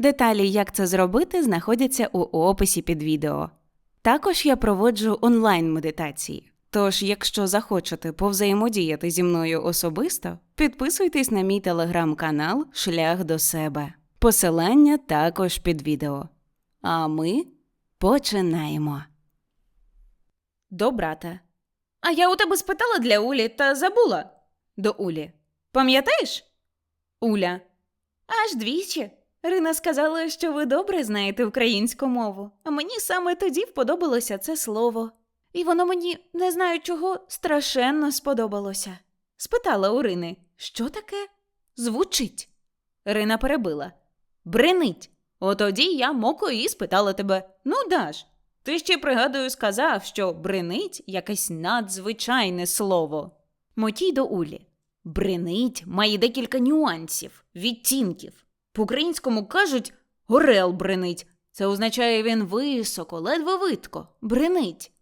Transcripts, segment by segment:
Деталі, як це зробити, знаходяться у описі під відео. Також я проводжу онлайн-медитації. Тож, якщо захочете повзаємодіяти зі мною особисто, підписуйтесь на мій телеграм-канал Шлях до себе. Посилання також під відео. А ми починаємо. До брата. А я у тебе спитала для Улі та забула. До Улі. Пам'ятаєш? Уля. Аж двічі. Рина сказала, що ви добре знаєте українську мову, а мені саме тоді вподобалося це слово. І воно мені, не знаю чого, страшенно сподобалося. Спитала у Рини, що таке? Звучить. Рина перебила. Бренить. Отоді я моко і спитала тебе: ну, Даш, ти ще, пригадую, сказав, що бренить якесь надзвичайне слово. Мотій до Улі. Бренить має декілька нюансів, відтінків. По-українському кажуть горел бренить. Це означає він високо, ледве видко, бренить.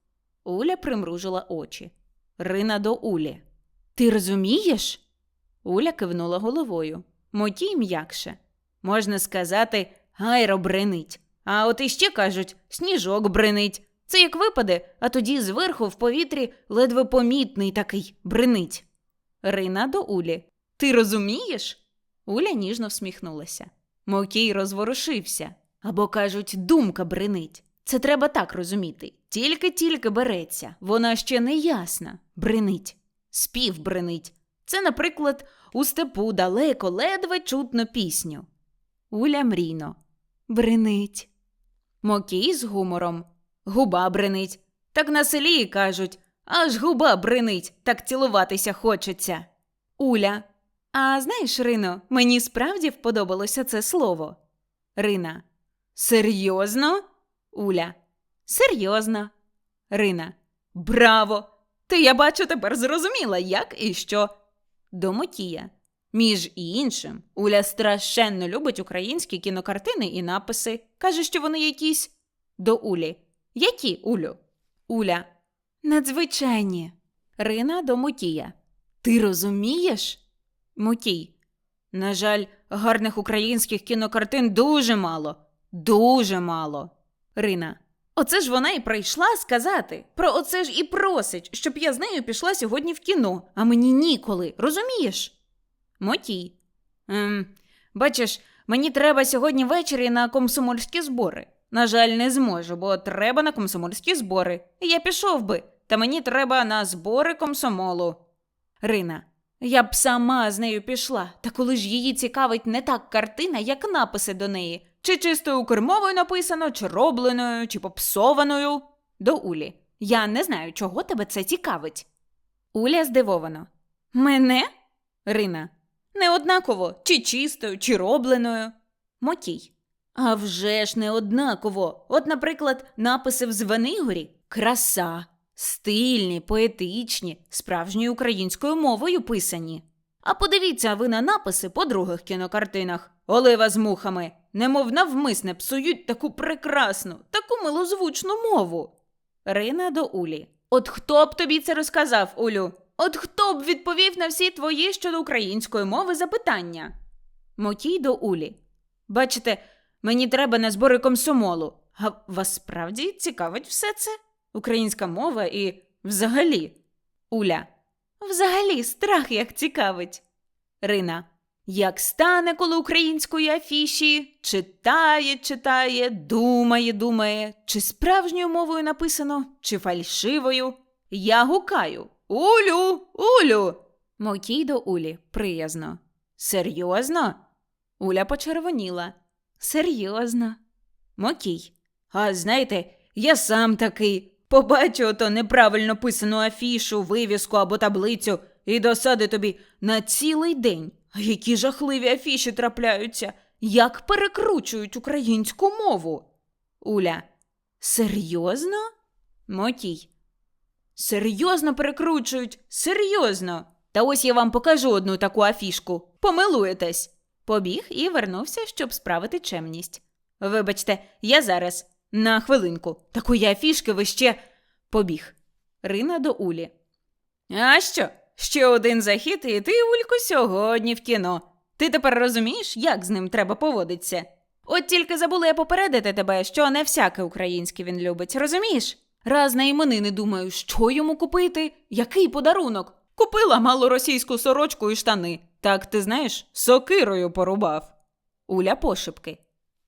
Уля примружила очі. Рина до Улі. Ти розумієш? Уля кивнула головою. Мотій м'якше. Можна сказати, гайро бренить. А от іще кажуть, сніжок бренить. Це як випаде, а тоді зверху в повітрі ледве помітний такий бренить. Рина до Улі. Ти розумієш? Уля ніжно всміхнулася. Мокій розворушився. Або кажуть, думка бренить. Це треба так розуміти. Тільки-тільки береться, вона ще не ясна. Бренить. Спів бренить. Це, наприклад, у степу далеко ледве чутно пісню. Уля мрійно. Бренить. Мокій з гумором. Губа бренить. Так на селі кажуть, аж губа бренить, так цілуватися хочеться. Уля. А знаєш, Рино, мені справді вподобалося це слово. Рина. Серйозно? Уля. Серйозно. Рина. Браво! Ти, я бачу, тепер зрозуміла, як і що. До Мотія. Між іншим, Уля страшенно любить українські кінокартини і написи. Каже, що вони якісь. До Улі. Які, Улю? Уля. Надзвичайні. Рина до Мотія. Ти розумієш? Мутій. На жаль, гарних українських кінокартин дуже мало. Дуже мало. Рина. Оце ж вона і прийшла сказати. Про оце ж і просить, щоб я з нею пішла сьогодні в кіно, а мені ніколи, розумієш? Мотій. Ем, бачиш, мені треба сьогодні ввечері на комсомольські збори. На жаль, не зможу, бо треба на комсомольські збори. Я пішов би, та мені треба на збори комсомолу. Рина. Я б сама з нею пішла, та коли ж її цікавить не так картина, як написи до неї, чи чистою кермовою написано, чи робленою, чи попсованою. До Улі. Я не знаю, чого тебе це цікавить. Уля здивовано. Мене? Рина. Не однаково, чи чистою, чи робленою. Мотій. А вже ж не однаково. От, наприклад, написи в Звенигорі краса. Стильні, поетичні, справжньою українською мовою писані. А подивіться ви на написи по других кінокартинах Олива з мухами, немов навмисне псують таку прекрасну, таку милозвучну мову. Рина до Улі. От хто б тобі це розказав, Улю? От хто б відповів на всі твої щодо української мови запитання? Мотій до Улі. Бачите, мені треба на збори комсомолу. А вас справді цікавить все це? Українська мова і взагалі. Уля. Взагалі страх як цікавить. Рина. Як стане коло української афіші, читає, читає, думає, думає, чи справжньою мовою написано, чи фальшивою. Я гукаю Улю, Улю. Мокій до Улі приязно. Серйозно? Уля почервоніла. Серйозно. Мокій. А знаєте, я сам такий. Побачу ото неправильно писану афішу, вивіску або таблицю і досади тобі на цілий день. Які жахливі афіші трапляються. як перекручують українську мову. Уля. Серйозно? Мотій. Серйозно перекручують, серйозно. Та ось я вам покажу одну таку афішку. Помилуєтесь. Побіг і вернувся, щоб справити чемність. Вибачте, я зараз. На хвилинку. Такої афішки ви ще. Побіг. Рина до Улі. А що? Ще один захід, і ти, Улько, сьогодні в кіно. Ти тепер розумієш, як з ним треба поводитися? От тільки забула я попередити тебе, що не всяке українське він любить, розумієш? Раз на іменини думаю, що йому купити, який подарунок. Купила малоросійську сорочку і штани. Так ти знаєш, сокирою порубав. Уля пошепки.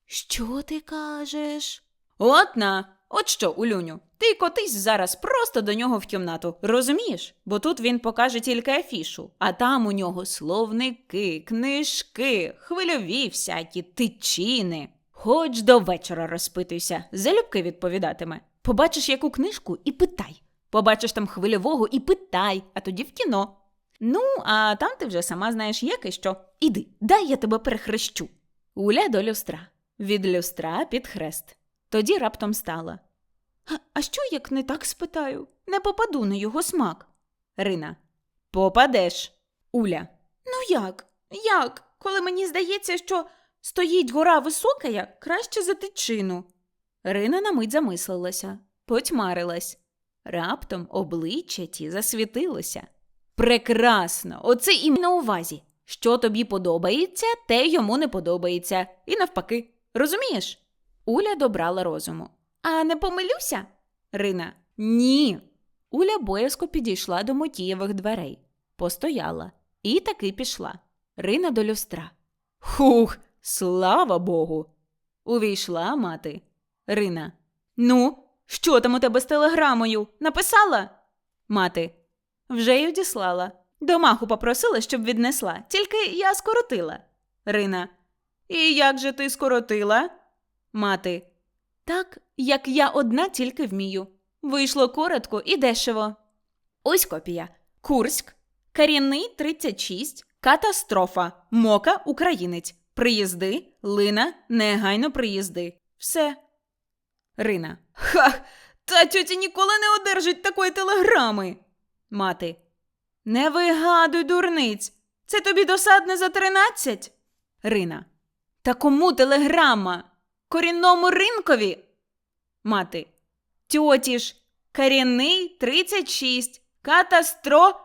Що ти кажеш? От на, от що, Улюню, ти котись зараз просто до нього в кімнату, розумієш? Бо тут він покаже тільки афішу, а там у нього словники, книжки, хвильові всякі тичини. Хоч до вечора розпитуйся, залюбки відповідатиме. Побачиш яку книжку і питай. Побачиш там хвильового і питай, а тоді в кіно. Ну, а там ти вже сама знаєш, як і що. Іди, дай я тебе перехрещу. Уля до люстра. Від люстра під хрест. Тоді раптом стала. А, що, як не так спитаю? Не попаду на його смак. Рина. Попадеш. Уля. Ну як? Як? Коли мені здається, що стоїть гора висока, як краще за тичину. Рина на мить замислилася, потьмарилась. Раптом обличчя ті засвітилося. Прекрасно! Оце і на увазі. Що тобі подобається, те йому не подобається. І навпаки. Розумієш? Уля добрала розуму. А не помилюся? Рина. Ні. Уля боязко підійшла до Мотієвих дверей, постояла і таки пішла. Рина до люстра. Хух, слава Богу. Увійшла мати. Рина. Ну, що там у тебе з телеграмою? Написала? Мати. Вже й одіслала. До маху попросила, щоб віднесла, тільки я скоротила. Рина. І як же ти скоротила? Мати. Так, як я одна тільки вмію. Вийшло коротко і дешево. Ось копія. Курськ, Карінний 36, катастрофа, Мока, українець. Приїзди, Лина, негайно приїзди. Все. Рина. Ха! Та тьоті ніколи не одержить такої телеграми. Мати. Не вигадуй, дурниць. Це тобі досадне за тринадцять? Рина. Та кому телеграма? Корінному ринкові? Мати. Тьоті ж, корінний 36, катастро.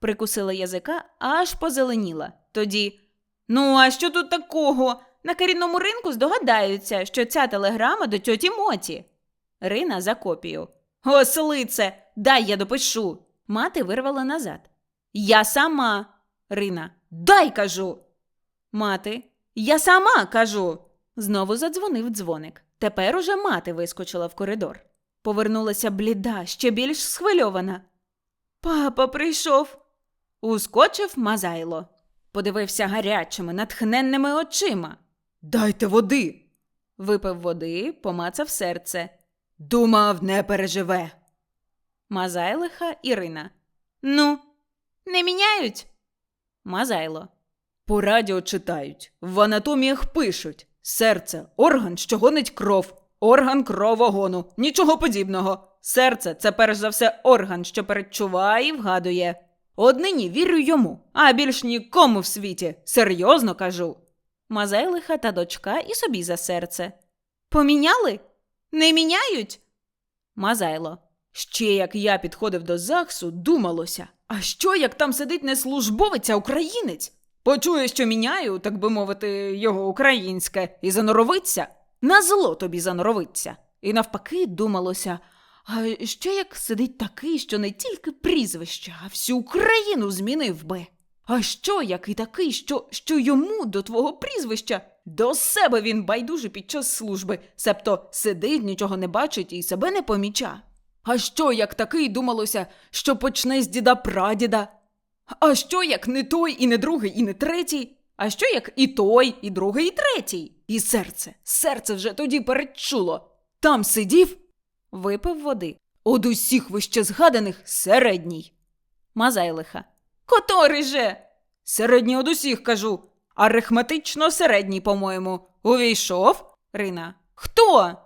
Прикусила язика, аж позеленіла. Тоді. Ну, а що тут такого? На корінному ринку здогадаються, що ця телеграма до тьоті Моті. Рина за копію. Ослице, дай я допишу. Мати вирвала назад. Я сама. Рина. Дай кажу. Мати. Я сама кажу. Знову задзвонив дзвоник. Тепер уже мати вискочила в коридор. Повернулася бліда, ще більш схвильована. Папа прийшов. Ускочив Мазайло. Подивився гарячими, натхненними очима. Дайте води. Випив води, помацав серце. Думав, не переживе. Мазайлиха Ірина. Ну, не міняють? Мазайло. По радіо читають, в анатоміях пишуть. Серце орган, що гонить кров, орган кровогону, нічого подібного. Серце це перш за все орган, що передчуває і вгадує. Однині вірю йому, а більш нікому в світі. Серйозно кажу. Мазайлиха та дочка і собі за серце. Поміняли? Не міняють? Мазайло. Ще як я підходив до ЗАГСу, думалося, а що як там сидить не службовець, а українець? Почує, що міняю, так би мовити, його українське, і заноровиться? На зло тобі заноровиться. І навпаки, думалося, а що як сидить такий, що не тільки прізвище, а всю Україну змінив би? А що як і такий, що, що йому до твого прізвища до себе він байдуже під час служби, себто сидить, нічого не бачить і себе не поміча? А що як такий думалося, що почне з діда прадіда? А що як не той, і не другий, і не третій? А що як і той, і другий, і третій? І серце, серце вже тоді передчуло. Там сидів, випив води. Од усіх вище згаданих середній. Мазайлиха. Котрий же? Середній од усіх кажу. Арифметично середній, по-моєму. Увійшов? Рина. Хто?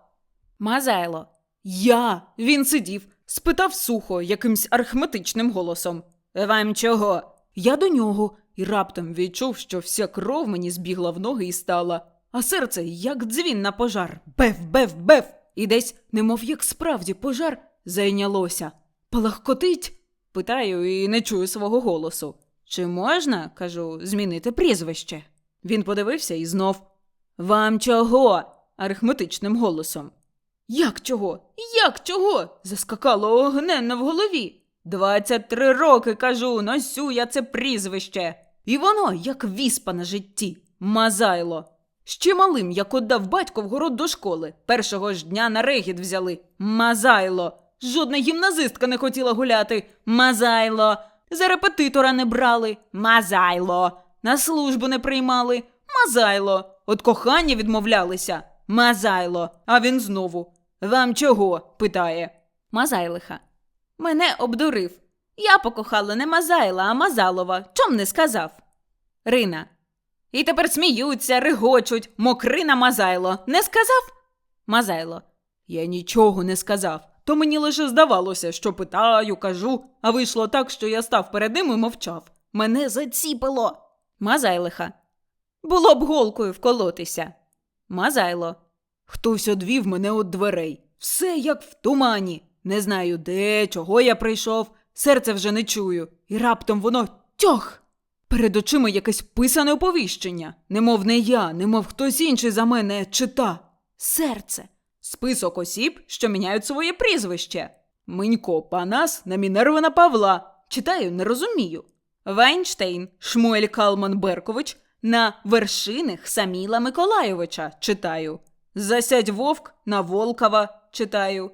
Мазайло. Я. Він сидів, спитав сухо, якимсь арифметичним голосом. Вам чого? Я до нього і раптом відчув, що вся кров мені збігла в ноги і стала, а серце, як дзвін на пожар, бев, бев, бев. І десь, немов як справді пожар, зайнялося. Палахкотить? Питаю і не чую свого голосу. Чи можна, кажу, змінити прізвище? Він подивився і знов. Вам чого? арифметичним голосом. Як чого? Як чого? заскакало огненно в голові. Двадцять три роки, кажу, носю я це прізвище. І воно, як віспа на житті, мазайло. Ще малим, як отдав батько в город до школи. Першого ж дня на регіт взяли. Мазайло. Жодна гімназистка не хотіла гуляти. Мазайло. За репетитора не брали. Мазайло. На службу не приймали. Мазайло. От кохання відмовлялися. Мазайло. А він знову. Вам чого? питає. Мазайлиха. Мене обдурив. Я покохала не Мазайла, а Мазалова. Чом не сказав? Рина. І тепер сміються, регочуть. Мокрина Мазайло. Не сказав? Мазайло. Я нічого не сказав. То мені лише здавалося, що питаю, кажу, а вийшло так, що я став перед ним і мовчав. Мене заціпило. Мазайлиха. Було б голкою вколотися. Мазайло. Хтось одвів мене від дверей. Все як в тумані. Не знаю де, чого я прийшов, серце вже не чую, і раптом воно тьох. Перед очима якесь писане оповіщення, немов не я, немов хтось інший за мене чита. Серце. Список осіб, що міняють своє прізвище. Минько Панас на Мінервина Павла. Читаю, не розумію. Вайнштейн Шмуель Калман Беркович на вершинах Саміла Миколайовича читаю. Засядь вовк на Волкова читаю.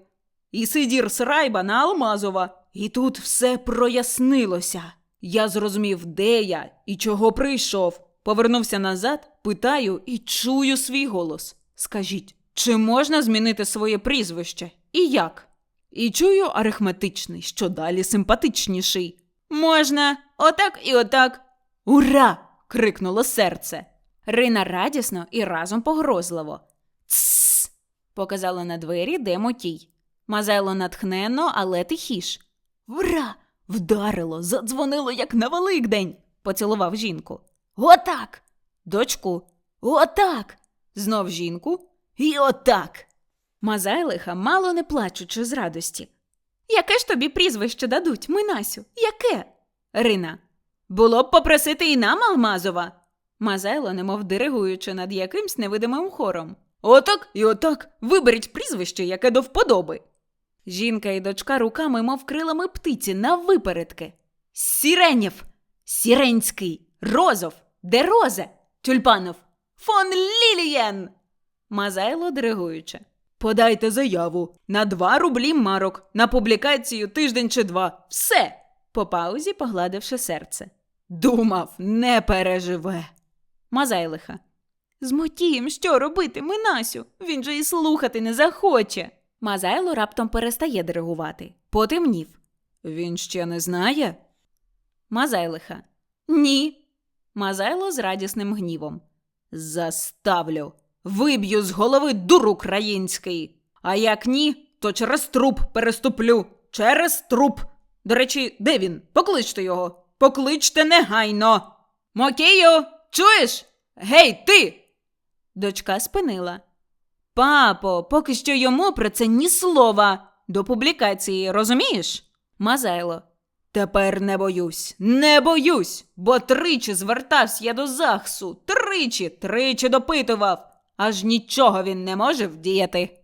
І Сидір Срайба на Алмазова. І тут все прояснилося. Я зрозумів, де я і чого прийшов. Повернувся назад, питаю і чую свій голос. Скажіть, чи можна змінити своє прізвище? І як? І чую арифметичний, що далі симпатичніший. Можна, отак і отак. Ура! крикнуло серце. Рина радісно і разом погрозливо. Тсс. показала на двері, де мотій. Мазайло натхненно, але тихіш. Ура! Вдарило, задзвонило, як на Великдень. Поцілував жінку. Отак. Дочку. Отак. Знов жінку. І отак. Мазайлиха, мало не плачучи з радості. Яке ж тобі прізвище дадуть, Минасю? Яке? Рина. Було б попросити і нам Алмазова. Мазайло, немов диригуючи над якимсь невидимим хором. Отак і отак. Виберіть прізвище, яке до вподоби. Жінка і дочка руками, мов крилами птиці, наввипередки. Сіренєв, Сіренський, Розов, Дерозе, Тюльпанов, фон Лілієн. Мазайло диригуючи. Подайте заяву на два рублі марок, на публікацію тиждень чи два. Все. По паузі погладивши серце. Думав, не переживе. Мазайлиха. З Мотієм що робити, Минасю? Він же і слухати не захоче. Мазайло раптом перестає диригувати. Потемнів. Він ще не знає? Мазайлиха. Ні. Мазайло з радісним гнівом. Заставлю. Виб'ю з голови дур український. А як ні, то через труп переступлю. Через труп. До речі, де він? Покличте його. Покличте негайно. Мокію, чуєш? Гей, ти. Дочка спинила. Папо, поки що йому про це ні слова. До публікації, розумієш? Мазайло. Тепер не боюсь, не боюсь, бо тричі звертався я до захсу, тричі, тричі допитував, аж нічого він не може вдіяти.